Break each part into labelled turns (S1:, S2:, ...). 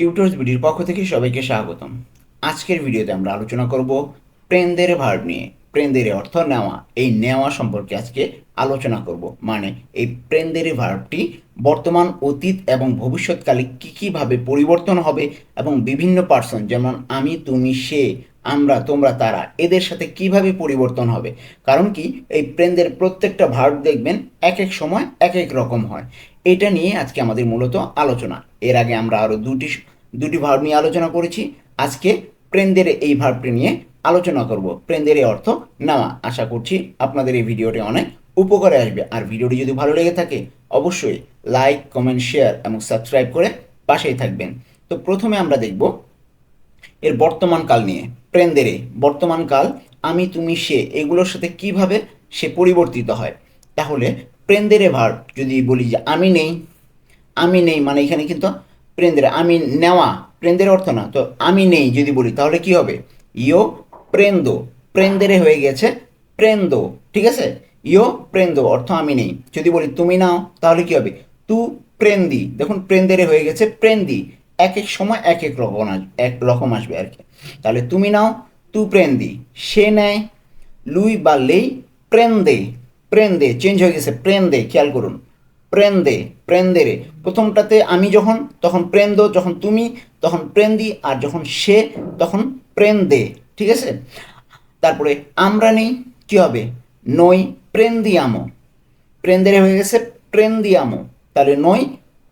S1: Tutors ভিডিওর পক্ষ থেকে সবাইকে স্বাগতম। আজকের ভিডিওতে আমরা আলোচনা করব প্রেন্দের ভার্ব নিয়ে প্রেন্দের অর্থ নেওয়া, এই নেওয়া সম্পর্কে আজকে আলোচনা করব। মানে এই প্রেন্দের ভার্বটি বর্তমান অতীত এবং ভবিষ্যৎকালে কী কীভাবে পরিবর্তন হবে এবং বিভিন্ন পার্সন যেমন আমি, তুমি, সে, আমরা, তোমরা, তারা, এদের সাথে কীভাবে পরিবর্তন হবে? কারণ কি, এই প্রেন্দের প্রত্যেকটা ভার্ব দেখবেন এক এক সময় এক এক রকম হয়। এটা নিয়ে আজকে আমাদের মূলত আলোচনা। এর আগে আমরা আরও দুটি দুটি ভার্ব নিয়ে আলোচনা করেছি। আজকে প্রেন্দের এই ভার্বটি নিয়ে আলোচনা করব। প্রেন্দের এই অর্থ নেওয়া। আশা করছি আপনাদের এই ভিডিওটি অনেক উপকারে আসবে। আর ভিডিওটি যদি ভালো লেগে থাকে, অবশ্যই লাইক কমেন্ট শেয়ার এবং সাবস্ক্রাইব করে পাশেই থাকবেন। তো প্রথমে আমরা দেখব এর বর্তমান কাল নিয়ে। প্রেন্দেরে বর্তমান কাল, আমি, তুমি, সে এগুলোর সাথে কীভাবে সে পরিবর্তিত হয়? তাহলে প্রেন্দেরে ভার যদি বলি যে আমি নেই আমি নেই মানে এখানে কিন্তু প্রেন্দের, আমি নেওয়া, প্রেন্দের অর্থ না, তো আমি নেই যদি বলি, তাহলে কি হবে? ইও প্রেন্দো, প্রেন্দেরে হয়ে গেছে প্রেন্দো, ঠিক আছে? ইও প্রেন্দো, অর্থ আমি নেই। যদি বলি তুমি নাও, তাহলে কি হবে? তু প্রেন্দি, দেখুন প্রেন্দেরে হয়ে গেছে প্রেন্দি এক এক সময় এক এক রকম আসবে এক রকম আসবে আর কি। তাহলে তুমি নাও, তু প্রেন্দি, সে নেয়, লুই বা লেই প্রেন্দে প্রেন্দে, চেঞ্জ হয়ে গেছে প্রেন্দে, খেয়াল করুন। প্রেন্দে প্রেন্দেরে প্রথমটাতে আমি যখন, তখন প্রেন্দো যখন তুমি, তখন প্রেন্দি আর যখন সে, তখন প্রেন্দে ঠিক আছে? তারপরে আমরা নেই, কি হবে? নই প্রেন্দিয়ামো প্রেন্দেরে হয়ে গেছে প্রেন্দিয়ামো তাহলে নই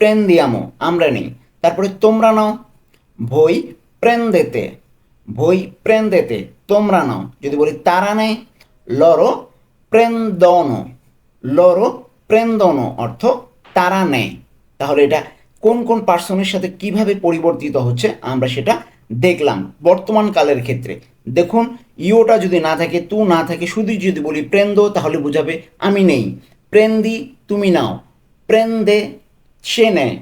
S1: প্রেন্দিয়ামো আমরা নেই। তারপরে তোমরা নাও ভই প্রেন্দেতে ভই প্রেন্দেতে তোমরা নাও। যদি বলি তারা নেয় লরো প্রেন্দনো লরো প্রেন্দনো অর্থ তারা নেয়। তাহলে এটা কোন কোন পার্সনের সাথে কীভাবে পরিবর্তিত হচ্ছে, আমরা সেটা দেখলাম বর্তমান কালের ক্ষেত্রে। দেখুন ইওটা যদি না থাকে, তু না থাকে, শুধু যদি বলি প্রেন্দ, তাহলে বোঝাবে আমি নেই। প্রেন্দি, তুমি নাও। প্রেন্দে সে নেয়।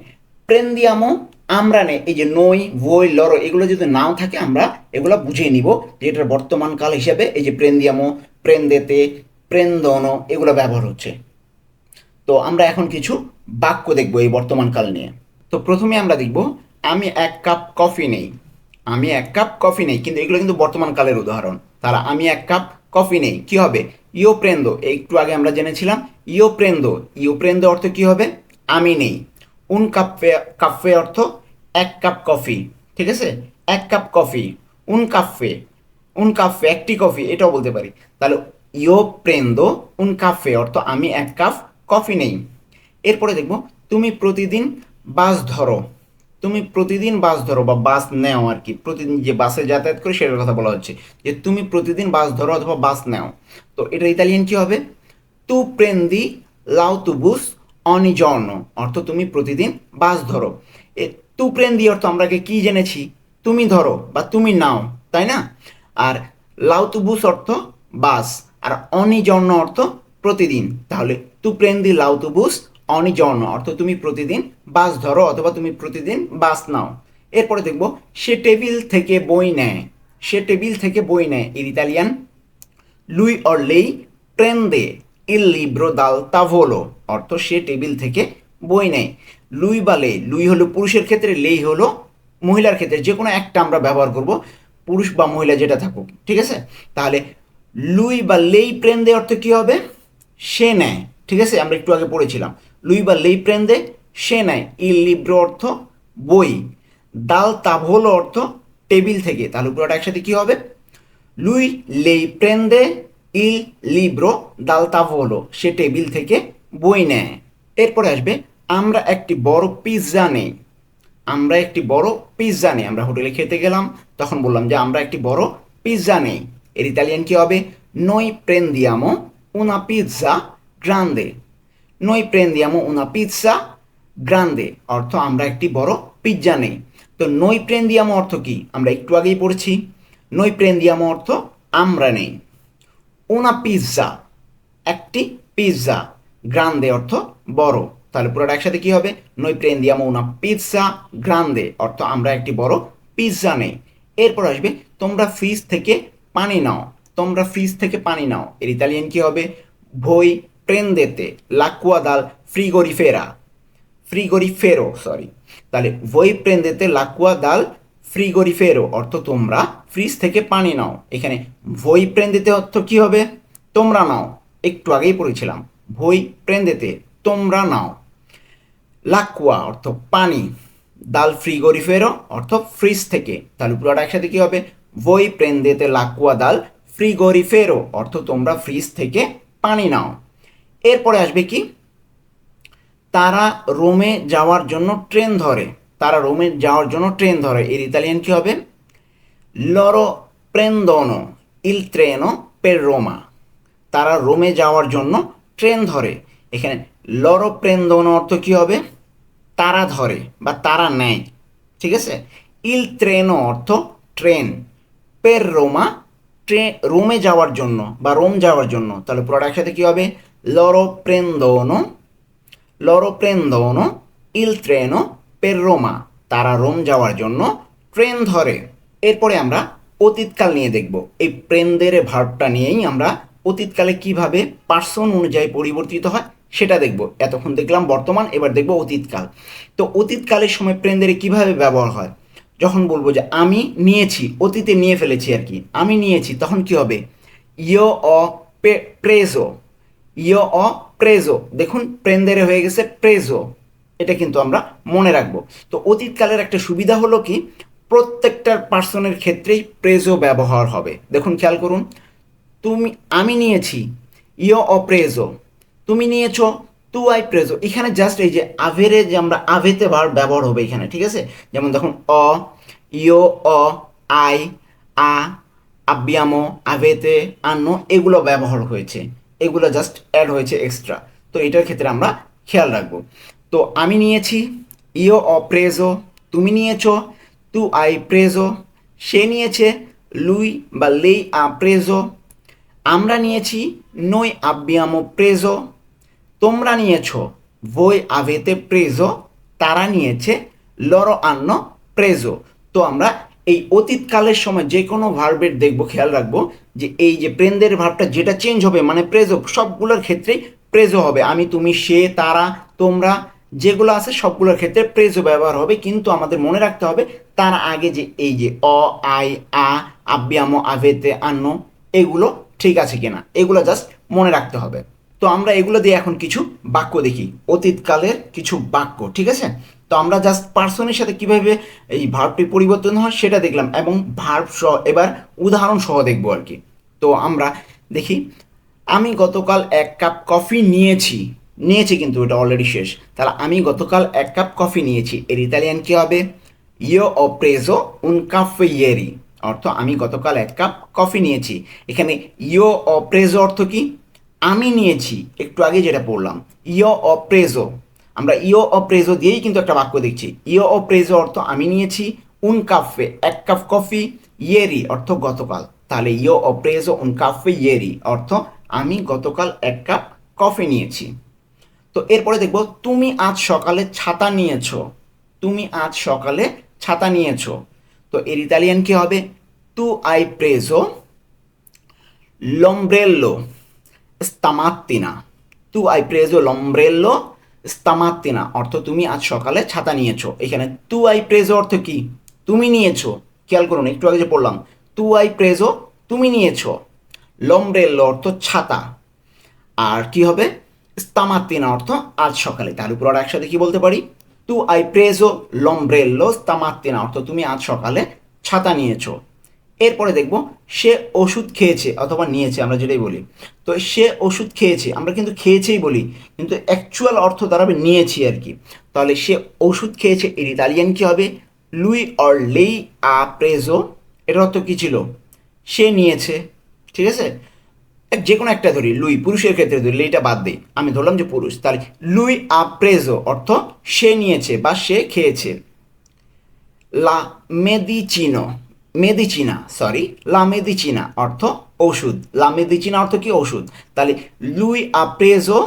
S1: প্রেন্দিয়ামো, আমরা নেই। এই যে নই বই লড়ো এগুলো যদি নাও থাকে, আমরা এগুলো বুঝিয়ে নিব যে এটার বর্তমান কাল হিসাবে এই যে প্রেন্দিয়ামো, প্রেন্দেতে, প্রেন্দনো, এগুলো ব্যবহার হচ্ছে। তো আমরা এখন কিছু বাক্য দেখব এই বর্তমান কাল নিয়ে। তো প্রথমে আমরা দেখব, আমি এক কাপ কফি নেই। আমি এক কাপ কফি নেই, কিন্তু এগুলো কিন্তু বর্তমান কালের উদাহরণ। তারা, আমি এক কাপ কফি নেই, কি হবে? ইও প্রেন্দো একটু আগে আমরা জেনেছিলাম ইও প্রেন্দো ইও প্রেন্দো অর্থ কি হবে? আমি নেই। উন কাপে কাফে অর্থ এক কাপ কফি, ঠিক আছে? এক কাপ কফি, উন কাফে উন কাফে একটি কফি, এটাও বলতে পারি। তাহলে ইও প্রেন্দো উন কাফে অর্থ আমি এক কাপ কফি নেই। এরপরে দেখব, তুমি প্রতিদিন বাস ধরো। তুমি প্রতিদিন বাস ধরো বা বাস নেও আর কি প্রতিদিন যে বাসে যাতায়াত করে সেটার কথা বলা হচ্ছে। যে তুমি প্রতিদিন বাস ধরো অথবা বাস নেও। তো এটা ইতালিয়ান কি হবে? তু প্রেন্দি লাউতুবুস অনিজর্ণ অর্থ তুমি প্রতিদিন বাস ধরো। এ তু প্রেন্দি অর্থ আমরা কি জেনেছি? তুমি ধরো বা তুমি নাও, তাই না? আর লাউতুবুস অর্থ বাস। আর অনিজর্ণ অর্থ প্রতিদিন। তাহলে তু প্রেন্দি লাউতুবুস অনিজর্ণ অর্থ তুমি প্রতিদিন বাস ধরো অথবা তুমি প্রতিদিন বাস নাও। এরপরে দেখব, সে টেবিল থেকে বই নেয়। সে টেবিল থেকে বই নেয়, এর ইতালিয়ান, লুই অর লেই প্রেন্দে ইল লিব্রো দাল তাভোলো অর্থ সে টেবিল থেকে বই নেয়। লুই বা লেই লুই হলো পুরুষের ক্ষেত্রে, লেই হলো মহিলার ক্ষেত্রে, যে কোনো একটা আমরা ব্যবহার করব, পুরুষ বা মহিলা যেটা থাকুক, ঠিক আছে? তাহলে, লুই বা লেই প্রেন্দে অর্থ কী হবে? সে নেয়। ঠিক আছে? আমরা একটু আগে পড়েছিলাম। লুই বা লেই প্রেন্দে সে নেয় ইল লিব্রো অর্থ বই, দাল তাভোলো অর্থ টেবিল থেকে। তাহলে পুরোটা একসাথে কী হবে? লুই লেই প্রেন্দে ইল লিব্রো, দাল তাভোলো সে টেবিল থেকে বই নেয়। এরপরে আসবে, আমরা একটি বড় পিৎজা নেই। আমরা একটি বড় পিৎজা নেই। আমরা হোটেলে খেতে গেলাম, তখন বললাম যে আমরা একটি বড় পিৎজা নেই। এর ইতালিয়ান কি হবে? নই প্রেন্দিয়ামো una pizza grande. Noi prendiamo una pizza grande অর্থ আমরা একটি বড় পিৎজা নেই তো নই প্রেন্দিয়ামো অর্থ কি আমরা একটু আগেই পড়েছি নই প্রেন্দিয়ামো অর্থ আমরা নেই una পিৎজা একটি পিৎজা গ্রান্দে অর্থ বড় তাহলে পুরোটা একসাথে কি হবে নই প্রেন্দিয়ামো una পিৎজা গ্রান্দে অর্থ আমরা একটি বড় পিৎজা নেই এরপর আসবে তোমরা ফ্রিজ থেকে পানি নাও তোমরা ফ্রিজ থেকে পানি নাও এর ইতালিয়ান কি হবে ভই প্রেন্দেতে l'acqua dal frigorifera. ফ্রিগরিফেরো সরি তাহলে voi prendete l'acqua dal frigorifero অর্থ তোমরা ফ্রিজ থেকে পানি নাও এখানে voi prendete অর্থ কি হবে তোমরা নাও একটু আগেই পড়েছিলাম voi prendete তোমরা নাও লাকুয়া অর্থ পানি দাল ফ্রিগরিফেরো অর্থ ফ্রিজ থেকে তাহলে পুরোটা একসাথে কি হবে voi prendete l'acqua dal frigorifero অর্থ তোমরা ফ্রিজ থেকে পানি নাও এরপরে আসবে কি? তারা রোমে যাওয়ার জন্য ট্রেন ধরে। তারা রোমে যাওয়ার জন্য ট্রেন ধরে। এর ইতালিয়ান কি হবে? লরো প্রেন্দনো ইল ট্রেনো পের রোমা তারা রোমে যাওয়ার জন্য ট্রেন ধরে। এখানে লরো প্রেন্দনো অর্থ কি হবে? তারা ধরে বা তারা নেয়। ঠিক আছে? ইল ট্রেনো অর্থ ট্রেন। পের রোমা ট্রে রোমে যাওয়ার জন্য বা রোম যাওয়ার জন্য। তাহলে পুরোটা একসাথে কী হবে? লরো প্রেন্দনো লরো প্রেন্দনো ইল ট্রেনো পের রোমা তারা রোম যাওয়ার জন্য ট্রেন ধরে। এরপরে আমরা অতীতকাল নিয়ে দেখব। এই প্রেন্দের ভার্বটা নিয়েই আমরা অতীতকালে কীভাবে পার্সন অনুযায়ী পরিবর্তিত হয় সেটা দেখব। এতক্ষণ দেখলাম বর্তমান, এবার দেখব অতীতকাল। তো অতীতকালের সময় প্রেন্দের কীভাবে ব্যবহার হয়? যখন বলব যে আমি নিয়েছি, অতীতে নিয়ে ফেলেছি আর কি, আমি নিয়েছি, তখন কি হবে? ইয় অ প্রেজো ইয় অ প্রেজো। দেখুন, প্রেন্দেরে হয়ে গেছে প্রেজো। এটা কিন্তু আমরা মনে রাখব। তো অতীতকালের একটা সুবিধা হলো কি? প্রত্যেকটা পার্সনের ক্ষেত্রেই প্রেজো ব্যবহার হবে। দেখুন, খেয়াল করুন। তুমি, আমি নিয়েছি, ইয় অপ্রেজো তুমি নিয়েছো, তু আই প্রেজো। এখানে জাস্ট এই যে আভেরে যে আমরা আভেতে বার ব্যবহার হবে এখানে, ঠিক আছে? যেমন দেখুন, অ, ইয় অ, আই, আ, আব্বিয়ামো আভেতে আন্ন, এগুলো ব্যবহার হয়েছে। এগুলো জাস্ট অ্যাড হয়েছে এক্সট্রা তো এটার ক্ষেত্রে আমরা খেয়াল রাখব। তো আমি নিয়েছি ইও অ প্রেজো তুমি নিয়েছো, তু আই প্রেজো, সে নিয়েছে, লুই বা লেই আ প্রেজো, আমরা নিয়েছি, নই আব্বিয়ামো প্রেজো, তোমরা নিয়েছো voi avete প্রেজো, তারা নিয়েছে, লরো আন্ন প্রেজো। তো আমরা এই অতীতকালের সময় যে কোনো ভার্বের দেখব, খেয়াল রাখব, যে এই যে প্রেন্দের ভার্বটা যেটা চেঞ্জ হবে মানে প্রেজো সবগুলোর ক্ষেত্রেই প্রেজো হবে। আমি, তুমি, সে, তারা, তোমরা, যেগুলো আছে সবগুলোর ক্ষেত্রে প্রেজো ব্যবহার হবে। কিন্তু আমাদের মনে রাখতে হবে, তার আগে যে এই যে অ, আই, আ আব্যামো আভেতে আন্ন, এগুলো ঠিক আছে কিনা, এগুলো জাস্ট মনে রাখতে হবে। তো আমরা এগুলো দিয়ে এখন কিছু বাক্য দেখি, অতীতকালের কিছু বাক্য, ঠিক আছে? তো আমরা জাস্ট পার্সনের সাথে কীভাবে এই ভার্বটি পরিবর্তন হয় সেটা দেখলাম এবং ভার্ব সহ এবার উদাহরণ সহ দেখব আর কি। তো আমরা দেখি, আমি গতকাল এক কাপ কফি নিয়েছি। নিয়েছি কিন্তু এটা অলরেডি শেষ। তাহলে আমি গতকাল এক কাপ কফি নিয়েছি। এর ইতালিয়ান কি হবে? ইও ও প্রেজো উন কাফে ইয়েরি অর্থ আমি গতকাল এক কাপ কফি নিয়েছি। এখানে ইও অপ্রেজো অর্থ কি? আমি নিয়েছি। একটু আগে যেটা পড়লাম। ইও অপ্রেজো আমরা ইও অপ্রেজো দিয়েই কিন্তু একটা বাক্য দেখছি। ইও অপ্রেজো অর্থ আমি নিয়েছি, উন কাফে এক কাপ কফি, ইয়েরি অর্থ গতকাল। তাহলে ইও অপ্রেজো উন কাফে ইয়েরি অর্থ আমি গতকাল এক কাপ কফি নিয়েছি। তো এরপরে দেখব, তুমি আজ সকালে ছাতা নিয়েছো। তুমি আজ সকালে ছাতা নিয়েছো। তো এর ইতালিয়ান কি হবে? তু আই প্রেজো লম্ব্রেল্লো স্তামাত্তিনা। তু আই প্রেজো লম্ব্রেল্লো স্তামাত্তিনা, অর্থ তুমি আজ সকালে ছাতা নিয়েছো। এখানে তু আই প্রেজো অর্থ কি? তুমি নিয়েছো। খেয়াল করুন, একটু আগে যে পড়লাম, তু আই প্রেজো তুমি নিয়েছো। লম্ব্রেল্লো অর্থ ছাতা। আর কি হবে? স্তামাত্তিনা অর্থ আজ সকালে। তার উপর আর একসাথে কি বলতে পারি? তু আই প্রেজো লম্ব্রেল্লো স্তামাত্তিনা, অর্থ তুমি আজ সকালে ছাতা নিয়েছো। এরপরে দেখব সে ওষুধ খেয়েছে অথবা নিয়েছে, আমরা যেটাই বলি। তো সে ওষুধ খেয়েছে, আমরা কিন্তু খেয়েছেই বলি, কিন্তু অ্যাকচুয়াল অর্থ দাঁড়াবে নিয়েছি আর কি। তাহলে সে ওষুধ খেয়েছে, এর ইতালিয়ান কী হবে? লুই অর লেই আ প্রেজো এর অর্থ কী ছিল? সে নিয়েছে, ঠিক আছে? যে কোনো একটা ধরি লুই পুরুষের ক্ষেত্রে ধরি লেইটা বাদ দিই। আমি ধরলাম যে পুরুষ, তাহলে লুই আ প্রেজো অর্থ সে নিয়েছে বা সে খেয়েছে। লা মেদিচিনো মেদিচিনা সরি লা মেদিচিনা অর্থ ওষুধ লা মেদিচিনা অর্থ কি ওষুধ তাহলে লুই আপ্রেজো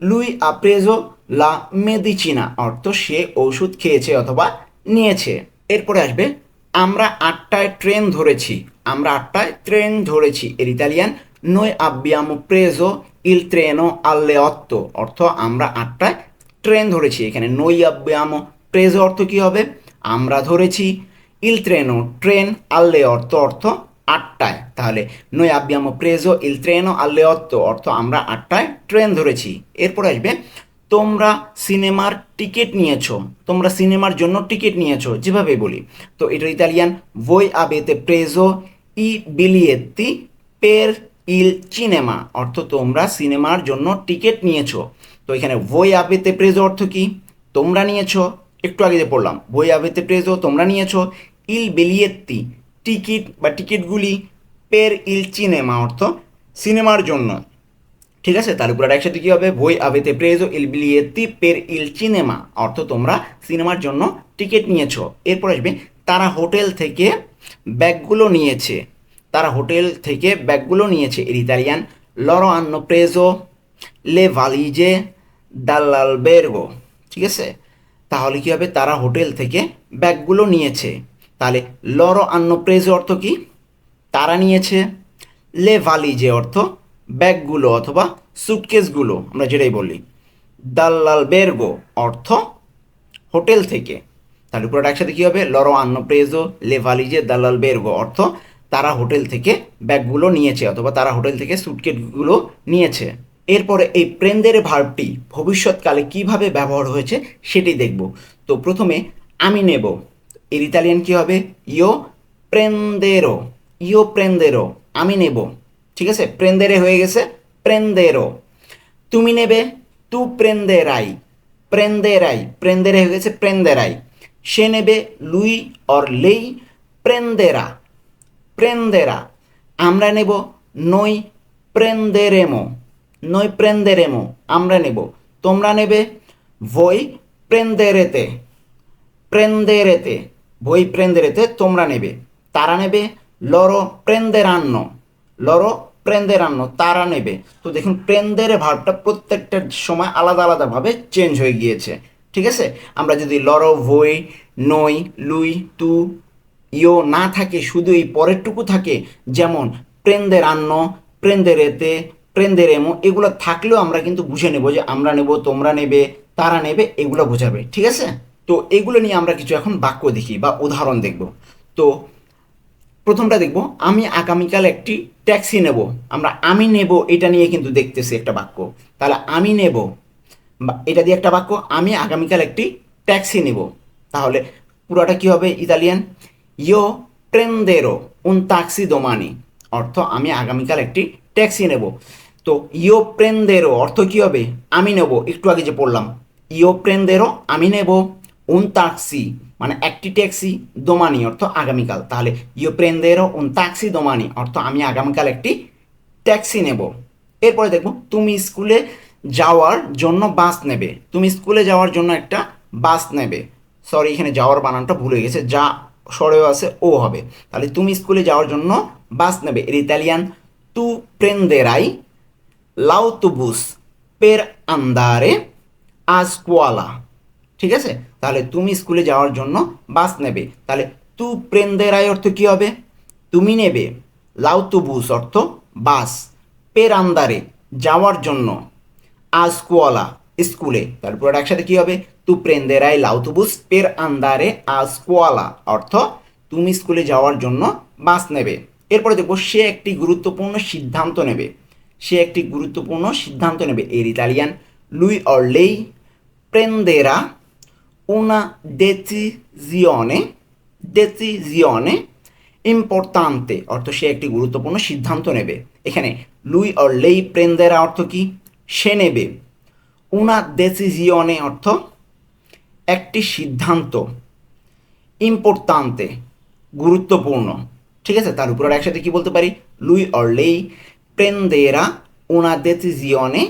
S1: লুই আপ্রেজো লা মেদিচিনা অর্থ সে ওষুধ খেয়েছে অথবা নিয়েছে। এরপরে আসবে, আমরা আটটায় ট্রেন ধরেছি। আমরা আটটায় ট্রেন ধরেছি। এর ইতালিয়ান নই আব্বিয়ামো প্রেজো ইল ট্রেনো আল্লে অত্তো অর্থ আমরা আটটায় ট্রেন ধরেছি। এখানে নই আব্যামো প্রেজো অর্থ কী হবে? আমরা ধরেছি ইল ট্রেনো ট্রেন আল্লে অর্থ অর্থ আটটায় তাহলে নই আব্যামো প্রেজো ইল ট্রেনো আল্লে অর্থ অর্থ আমরা আটটায় ট্রেন ধরেছি এরপর আসবে তোমরা সিনেমার টিকিট নিয়েছো তোমরা সিনেমার জন্য টিকিট নিয়েছো যেভাবে বলি তো এটা Italian voi avete preso i biglietti per il cinema অর্থ তোমরা সিনেমার জন্য টিকিট নিয়েছো তো এখানে voi avete preso অর্থ কি তোমরা নিয়েছো একটু আগে যে পড়লাম বই আবেতে preso তোমরা নিয়েছো il biglietti টিকিট বা টিকিটগুলি পের ইল চিনেমা, অর্থ সিনেমার জন্য। ঠিক আছে? তার উপর একসাথে কী হবে? বই আবেতে প্রেজো ইল বিলিয়েতি পের ইল সিনেমা অর্থ তোমরা সিনেমার জন্য টিকিট নিয়েছো। এরপর আসবে, তারা হোটেল থেকে ব্যাগগুলো নিয়েছে। তারা হোটেল থেকে ব্যাগগুলো নিয়েছে। এর ইতালিয়ান লরো আন্ন প্রেজো লে ভালিজে দাল্লালবেরগো ঠিক আছে? তাহলে কী হবে? তারা হোটেল থেকে ব্যাগগুলো নিয়েছে। তাহলে লরো আন্ন প্রেজো অর্থ কি? তারা নিয়েছে, লে ভালিজে অর্থ ব্যাগগুলো অথবা সুটকেসগুলো, আমরা যেটাই বলি। দাল্লাল বেরগো অর্থ হোটেল থেকে। তাহলে পুরোটা একসাথে কী হবে? লরো আন্ন প্রেজো, লে ভালিজে, দাল্লাল বেরগো অর্থ তারা হোটেল থেকে ব্যাগগুলো নিয়েছে অথবা তারা হোটেল থেকে সুটকেসগুলো নিয়েছে। এরপরে এই প্রেন্দের ভার্বটি ভবিষ্যৎকালে কীভাবে ব্যবহার হয়েছে সেটি দেখব। তো প্রথমে আমি নেব এর ইতালিয়ান কী হবে? ইও প্রেন্দেরো ইও প্রেন্দেরো আমি নেব। ঠিক আছে? প্রেন্দেরে হয়ে গেছে প্রেন্দেরো তুমি নেবে তু প্রেন্দেরাই প্রেন্দেরাই প্রেন্দেরে হয়ে গেছে প্রেন্দেরাই সে নেবে লুই অর লেই প্রেন্দেরা প্রেন্দেরা আমরা নেব নই প্রেন্দেরেমো নই প্রেন্দেরেমো আমরা নেব। তোমরা নেবে ভই প্রেন্দেরেতে প্রেন্দেরেতে বই প্রেন্দেরেতে তোমরা নেবে। তারা নেবে, লরো প্রেন্দেরান্ন। লরো প্রেন্দেরান্ন, তারা নেবে। তো দেখুন, প্রেন্দেরে ভাবটা প্রত্যেকটা সময় আলাদা আলাদাভাবে চেঞ্জ হয়ে গিয়েছে। ঠিক আছে? আমরা যদি লরো, ভই, নই, লুই, তু, ইও না থাকে, শুধু এই পরেরটুকু থাকে, যেমন প্রেন্দের আন্ন প্রেন্দের এতে প্রেন্দের এমো এগুলো থাকলেও আমরা কিন্তু বুঝে নেব যে আমরা নেব, তোমরা নেবে, তারা নেবে, এগুলো বোঝাবে। ঠিক আছে? তো এগুলো নিয়ে আমরা কিছু এখন বাক্য দেখি বা উদাহরণ দেখব। তো প্রথমটা দেখব, আমি আগামীকাল একটি ট্যাক্সি নেব। আমরা আমি নেব এটা নিয়ে কিন্তু দেখতেছি একটা বাক্য। তাহলে আমি নেব এটা দিয়ে একটা বাক্য, আমি আগামীকাল একটি ট্যাক্সি নেব। তাহলে পুরোটা কি হবে ইতালিয়ান? ইও প্রেন্দেরো উন তাক্সি দোমানি অর্থ, আমি আগামীকাল একটি ট্যাক্সি নেব। তো ইও প্রেন্দেরো অর্থ কি হবে? আমি নেব, একটু আগে যে পড়লাম। ইও প্রেন্দেরো আমি নেব। উন তাক্সি মানে একটি ট্যাক্সি দোমানি অর্থ আগামীকাল। তাহলে ইউ প্রেন্দেরো উন তাক্সি দোমানি অর্থ আমি আগামীকাল একটি ট্যাক্সি নেব। এরপরে দেখব, তুমি স্কুলে যাওয়ার জন্য বাস নেবে। তুমি স্কুলে যাওয়ার জন্য একটা বাস নেবে। সরি এখানে যাওয়ার বানানটা ভুলে গেছে। যা সরেও আছে, ও হবে। তাহলে, তুমি স্কুলে যাওয়ার জন্য বাস নেবে। এর ইতালিয়ান তু প্রেন্দেরাই লাউতুবুস পের আন্দারে আ স্কুয়ালা ঠিক আছে? তাহলে তুমি স্কুলে যাওয়ার জন্য বাস নেবে। তাহলে তু প্রেন্দেরাই অর্থ কী হবে? তুমি নেবে লাউতুবুস অর্থ বাস। পের আন্দারে যাওয়ার জন্য আ স্কুয়ালা স্কুলে। তারপর একসাথে কী হবে? তু প্রেন্দেরাই লাউতুবুস পের আন্দারে আ স্কুয়ালা অর্থ তুমি স্কুলে যাওয়ার জন্য বাস নেবে। এরপরে দেখব সে একটি গুরুত্বপূর্ণ সিদ্ধান্ত নেবে। সে একটি গুরুত্বপূর্ণ সিদ্ধান্ত নেবে। এর ইতালিয়ান লুই অর লেই প্রেন্দেরা una decisione decisione ইম্পর্তান্তে অর্থ সে একটি গুরুত্বপূর্ণ সিদ্ধান্ত নেবে। এখানে লুই অর লেই প্রেন্দেরা অর্থ কি? সে নেবে। উনা ডেসিজিয়নে অর্থ একটি সিদ্ধান্ত ইম্পর্তান্তে গুরুত্বপূর্ণ। ঠিক আছে? তার উপর একসাথে কি বলতে পারি? লুই অর লেই প্রেন্দেরা উনা ডেসিজিয়নে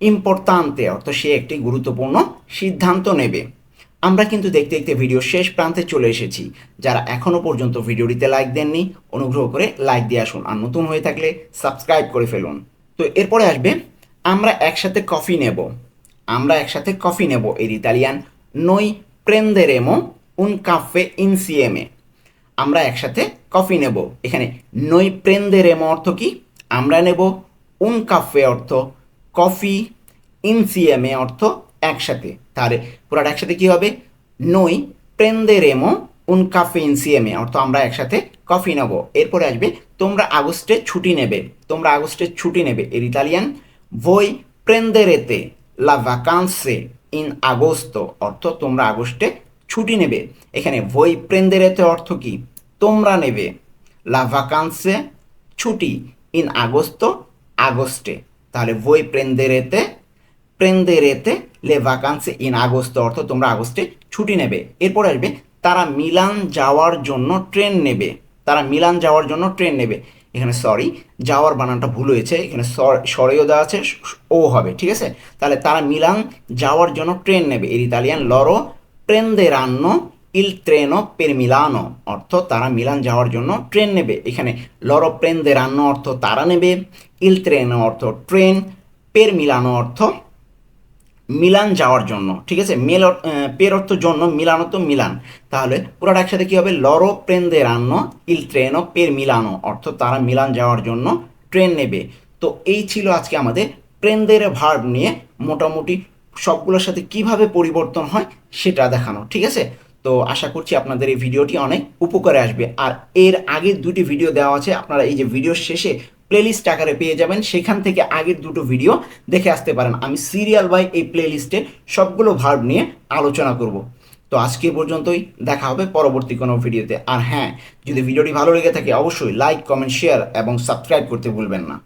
S1: ইম্পর্তান্তে অর্থ সে একটি গুরুত্বপূর্ণ সিদ্ধান্ত নেবে। আমরা কিন্তু দেখতে দেখতে ভিডিও শেষ প্রান্তে চলে এসেছি। যারা এখনও পর্যন্ত ভিডিওটিতে লাইক দেননি, অনুগ্রহ করে লাইক দিয়ে আসুন। আর নতুন হয়ে থাকলে সাবস্ক্রাইব করে ফেলুন। তো এরপরে আসবে, আমরা একসাথে কফি নেব। আমরা একসাথে কফি নেব এর ইতালিয়ান নই প্রেন্দেরেমো উন কাফে ইনসিএমে আমরা একসাথে কফি নেব। এখানে নই প্রেন্দেরেমো অর্থ কি? আমরা নেব উন কাফে অর্থ কফি ইন ইনসিএমে অর্থ একসাথে। তাহলে পুরাটা একসাথে কি হবে? নই প্রেন্দেরেমো উন কাফে ইনসিএমে অর্থ আমরা একসাথে কফি নেব। এরপরে আসবে, তোমরা আগস্টে ছুটি নেবে। তোমরা আগস্টে ছুটি নেবে, এর ইতালিয়ান। ভই প্রেন্দেরেতে লা ভ্যাকান্সে ইন আগস্তো অর্থ তোমরা আগস্টে ছুটি নেবে। এখানে ভই প্রেন্দেরেতে অর্থ কি? তোমরা নেবে লা ভ্যাকান্সে ছুটি ইন আগস্তো আগস্টে। তাহলে ভই প্রেন্দেরেতে প্রেন্দেরেতে লে ভাকান্সে ইন আগস্ট অর্থ তোমরা আগস্টে ছুটি নেবে। এরপর আসবে, তারা মিলান যাওয়ার জন্য ট্রেন নেবে। তারা মিলান যাওয়ার জন্য ট্রেন নেবে। এখানে সরি যাওয়ার বানানটা ভুল হয়েছে। এখানে সরেও দেওয়া আছে, ও হবে, ঠিক আছে? তাহলে তারা মিলান যাওয়ার জন্য ট্রেন নেবে। এর ইতালিয়ান লরো প্রেন্দেরান্ন ইল ট্রেনো পের মিলানো অর্থ তারা মিলান যাওয়ার জন্য ট্রেন নেবে। এখানে লরো প্রেন্দেরান্ন অর্থ তারা নেবে। ইল ট্রেনো অর্থ ট্রেন পের মিলানো অর্থ মিলান যাওয়ার জন্য, ঠিক আছে? মেল পের অর্থ জন্য, মিলানো তো মিলান। তাহলে পুরোটা একসাথে কি হবে? লরো প্রেন্দেরান্ন ইল ট্রেনো পের মিলানো অর্থ তারা মিলান যাওয়ার জন্য ট্রেন নেবে। তো এই ছিল আজকে আমাদের প্রেন্দের ভার্ব নিয়ে মোটামুটি সবগুলোর সাথে কীভাবে পরিবর্তন হয় সেটা দেখানো, ঠিক আছে? তো আশা করছি আপনাদের এই ভিডিওটি অনেক উপকারে আসবে। আর এর আগের দুটি ভিডিও দেওয়া আছে, আপনারা এই যে ভিডিওর শেষে প্লেলিস্ট আকারে পেয়ে যাবেন। সেখান থেকে আগের দুটো ভিডিও দেখে আসতে পারেন। আমি সিরিয়াল বাই এই প্লেলিস্টে সবগুলো ভার্ব নিয়ে আলোচনা করব। তো আজকে পর্যন্তই, দেখা হবে পরবর্তী কোনো ভিডিওতে আর হ্যাঁ যদি ভিডিওটি ভালো লেগে থাকে, অবশ্যই লাইক কমেন্ট শেয়ার এবং সাবস্ক্রাইব করতে ভুলবেন না।